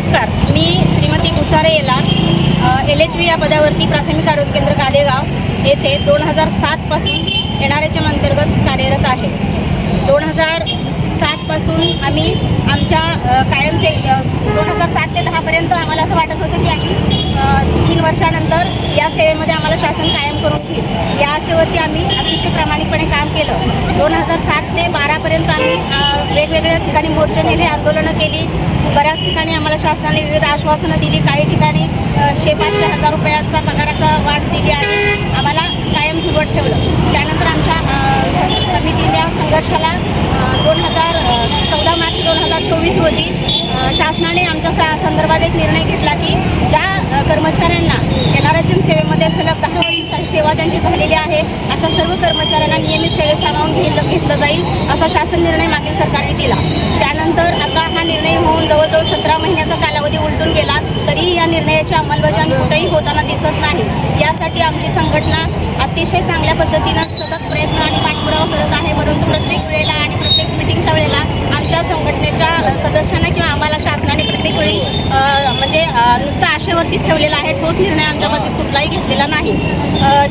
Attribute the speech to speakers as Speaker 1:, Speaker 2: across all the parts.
Speaker 1: नमस्कार. मी श्रीमती कुसारे येला L H V या पदावरती प्राथमिक आरोग्य केंद्र कादेगाव येथे दोन हजार सातपासून एन आर एच एम अंतर्गत कार्यरत आहे. दोन हजार सातपासून आम्ही आमच्या कायमचे दोन हजार सात ते दहापर्यंत आम्हाला असं वाटत होतं की आम्ही तीन वर्षानंतर या सेवेमध्ये आम्हाला शासन कायम करून घेईल. या आशेवरती आम्ही अतिशय प्रामाणिकपणे काम केलं. दोन हजार सात ते बारापर्यंत आम्ही वेगवेगळ्या ठिकाणी मोर्चे नेले आंदोलनं केली. बऱ्याच ठिकाणी आम्हाला शासनाने विविध आश्वासनं दिली. काही ठिकाणी शे पाचशे हजार रुपयाचा पगाराचा वाढ दिली आणि आम्हाला कायम सुरुवात ठेवलं. त्यानंतर आमच्या समितीच्या संघर्षाला दोन हजार चौदा मार्च दोन हजार चोवीस रोजी शासनाने आमच्या सा संदर्भात एक निर्णय घेतला की ज्या अ, कर्मचाऱ्यांना एनआरएचएम सेवेमध्ये सलग दहा वर्षांची सेवा त्यांची झालेली आहे. अशा सर्व कर्मचाऱ्यांना नियमित सेवेत सामावून घेतलं घेतलं जाईल असा शासन निर्णय मागील सरकारने दिला. त्यानंतर आता हा निर्णय होऊन जवळजवळ सतरा महिन्याचा कालावधी उलटून गेला तरीही या निर्णयाची अंमलबजावणी कुठेही होताना दिसत नाही. यासाठी आमची संघटना अतिशय चांगल्या पद्धतीनं सतत प्रयत्न आणि पाठपुरावा करत आहे परंतु प्रत्येक वेळेला आणि प्रत्येक मिटिंगच्या वेळेला आमच्या संघटनेच्या सदस्यांना किंवा आम्हाला शासनाने प्रत्येक वेळी म्हणजे नुसतं आशेवरतीच ठेवलेला आहे ठोस निर्णय आमच्या बाबतीत कुठलाही घेतलेला नाही.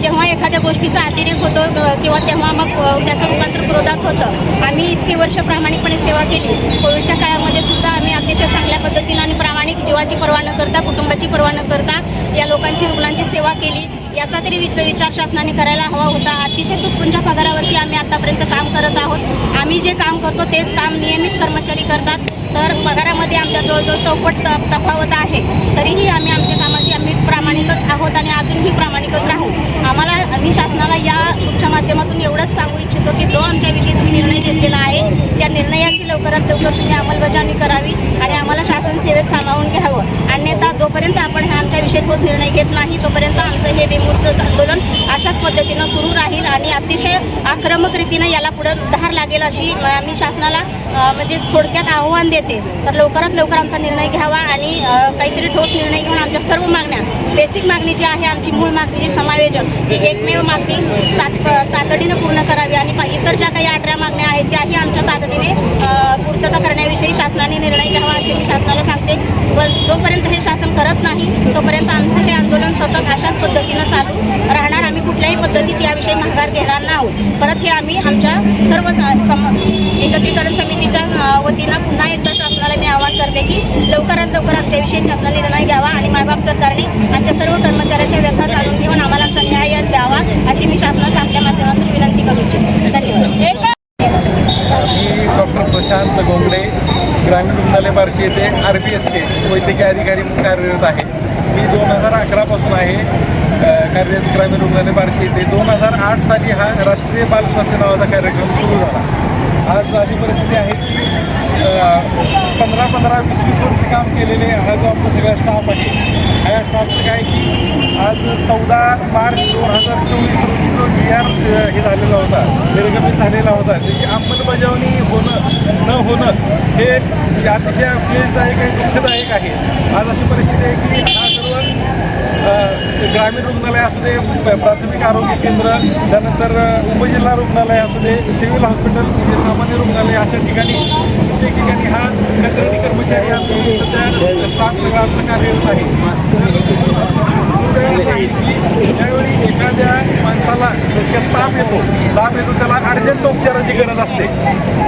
Speaker 1: जेव्हा एखाद्या गोष्टीचा अतिरेक होतो किंवा तेव्हा मग त्याचं रूपांतर क्रोधात होतं. आम्ही इतके वर्ष प्रामाणिकपणे सेवा केली. कोविडच्या काळामध्ये सुद्धा आम्ही अतिशय चांगल्या पद्धतीनं आणि प्रामाणिक जीवाची पर्वा न करता कुटुंबाची पर्वा न करता या लोकांची रुग्णांची सेवा केली. याचा तरी विचार विचार शासनाने करायला हवा होता. अतिशय तुटपुंच्या पगारावरती आम्ही आतापर्यंत काम करत आहोत. आम्ही जे काम करतो तेच काम नियमित कर्मचारी करतात. तर पगारामध्ये आमच्या जवळजवळ चौपट तफावत आहे. तरीही आम्ही आमच्या कामाची आम्ही प्रामाणिकच आहोत आणि अजूनही प्रामाणिकच राहू. आम्हाला आम्ही शासनाला या तुमच्या माध्यमातून एवढंच सांगू इच्छितो की जो आमच्याविषयी तुम्ही निर्णय घेतलेला आहे त्या निर्णयाची लवकरात लवकर तुम्ही अंमलबजावणी करावी आणि आम्हाला शासन सेवेत सामावून घ्यावं. अन्यथा जोपर्यंत आपण ह्या आमच्याविषयी ठोस निर्णय घेत नाही तोपर्यंत आमचं हे बेमुदत आंदोलन अशाच पद्धतीनं सुरू राहील आणि अतिशय आक्रमक रीतीनं याला पुढं धार लागेल अशी आम्ही शासनाला म्हणजे थोडक्यात आव्हान देते. तर लवकरात लवकर आमचा निर्णय घ्यावा आणि काहीतरी ठोस निर्णय घेऊन आमच्या सर्व मागण्या बेसिक मागणी जी आहे आमची मूळ मागणी जी समायोजन ही एकमेव मागणी तात तातडीनं पूर्ण करावी आणि इतर ज्या काही अठरा मागण्या आहेत त्याही आमच्या तातडीने पूर्तता करण्याविषयी शासनाने निर्णय घ्यावा. अशी मी शासनाला सांगते व जोपर्यंत हे शासन करत नाही तोपर्यंत आमचं हे आंदोलन सतत अशाच पद्धतीनं चालू राहणार. आम्ही कुठल्याही पद्धतीत याविषयी माघार घेणार नाही परत हे आम्ही आमच्या सर्व सम एकत्रीकरण समितीच्या वतीनं पुन्हा एकदा शासनाला मी आवाहन करते की लवकरात लवकर आमच्याविषयी शासनाने निर्णय घ्यावा आणि मायबाप सरकारने आमच्या सर्व कर्मचाऱ्याच्या व्यथा चालून घेऊन आम्हाला आमचा द्यावा अशी मी शासनाला आपल्या माध्यमातून विनंती
Speaker 2: मी डॉक्टर प्रशांत गोंगडे ग्रामीण रुग्णालय बार्शी येथे आर बी एस के वैद्यकीय अधिकारी म्हणून कार्यरत आहे. मी दोन हजार अकरापासून आहे कार्यरत ग्रामीण रुग्णालय बार्शी येथे. दोन हजार आठ साली हा राष्ट्रीय बाल स्वास्थ्य नावाचा कार्यक्रम सुरू झाला. आज अशी परिस्थिती आहे की पंधरा पंधरा वीस वीस वर्ष काम केलेले हा जो आमचा सगळा स्टाफ आहे ह्या स्टाफचं काय की आज चौदा मार्च दोन हजार चोवीस रोजी जो जी आर हे झालेला होता निर्गमित झालेला होता त्याची अंमलबजावणी होणं न होणं हे अतिशय क्लेशदायक आहे दुःखदायक आहे. आज अशी परिस्थिती आहे की हा सर्व ग्रामीण रुग्णालय असू दे प्राथमिक आरोग्य केंद्र त्यानंतर उपजिल्हा रुग्णालय असू दे सिव्हिल हॉस्पिटल म्हणजे सामान्य रुग्णालय अशा ठिकाणी प्रत्येक ठिकाणी हा कंत्राटी कर्मचारी आमचे सध्या स्टाफ सगळा कार्यरत आहे त्यावेळी एखाद्या माणसाला डोक्यात ताप येतो ताप येतो त्याला अर्जंट उपचाराची गरज असते.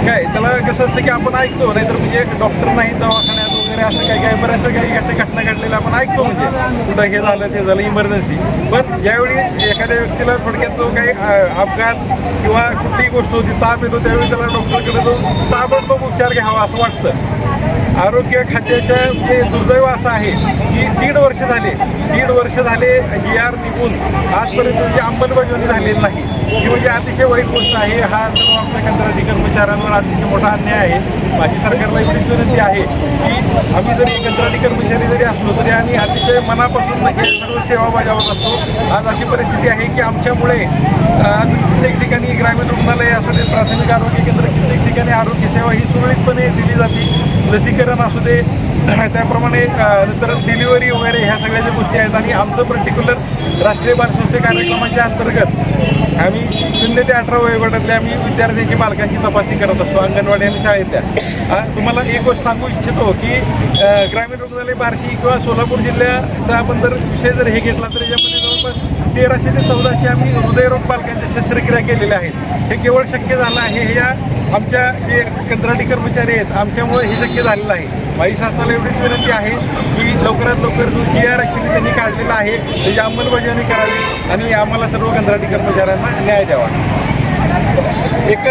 Speaker 2: काय? त्याला कसं असतं की आपण ऐकतो नाहीतर म्हणजे डॉक्टर नाही दवाखान्यात वगैरे असं काही काही बऱ्याचशा काही अशा घटना घडलेल्या आपण ऐकतो म्हणजे. कुठं हे झालं ते झालं इमर्जन्सी पण ज्यावेळी एखाद्या व्यक्तीला थोडक्यात जो काही अपघात किंवा कुठलीही गोष्ट होती ताप येतो त्यावेळी त्याला डॉक्टरकडे जो ताबडतोब उपचार घ्यावा असं वाटतं. आरोग्य खात्याच्या म्हणजे दुर्दैव असं आहे की दीड वर्ष झाले. दीड वर्ष झाले जी आर निघून. आजपर्यंत जी अंमलबजावणी झालेली नाही. ही म्हणजे अतिशय वाईट गोष्ट आहे. हा सर्व आपल्या कंत्राटी कर्मचाऱ्यांवर अतिशय मोठा अन्याय आहे. माझी सरकारला एवढीच विनंती आहे की आम्ही जरी कंत्राटी कर्मचारी जरी असलो तरी आम्ही अतिशय मनापासून हे सर्व सेवा बजावत असतो. आज अशी परिस्थिती आहे की आमच्यामुळे आज कित्येक ठिकाणी ग्रामीण रुग्णालय असू दे प्राथमिक आरोग्य केंद्र कित्येक ठिकाणी आरोग्य सेवा ही सुरळीतपणे दिली जाते. लसीकरण असू दे त्याप्रमाणे नंतर डिलिव्हरी वगैरे ह्या सगळ्या ज्या गोष्टी आहेत आणि आमचं पर्टिक्युलर राष्ट्रीय बाल संस्थे कार्यक्रमाच्या अंतर्गत आम्ही शून्य ते अठरा वयोगटातल्या आम्ही विद्यार्थ्यांची पालकांची तपासणी करत असतो अंगणवाडी आणि शाळेतल्या तुम्हाला एक गोष्ट सांगू इच्छितो की ग्रामीण रुग्णालय बार्शी किंवा सोलापूर जिल्ह्याचा आपण जर विषय जर हे घेतला तर याच्यामध्ये जवळपास तेराशे ते चौदाशे आम्ही हृदयरोग पालकांच्या शस्त्रक्रिया केलेल्या आहेत. हे केवळ शक्य झालं आहे हे या आमच्या जे कंत्राटी कर्मचारी आहेत आमच्यामुळे हे शक्य झालेलं आहे. माझी शासनाला एवढीच विनंती आहे की लवकरात लवकर जो जी आर ॲक्च्युली त्यांनी काढलेला आहे त्याची अंमलबजावणी करावी आणि आम्हाला सर्व कंत्राटी कर्मचाऱ्यांना न्याय द्यावा एक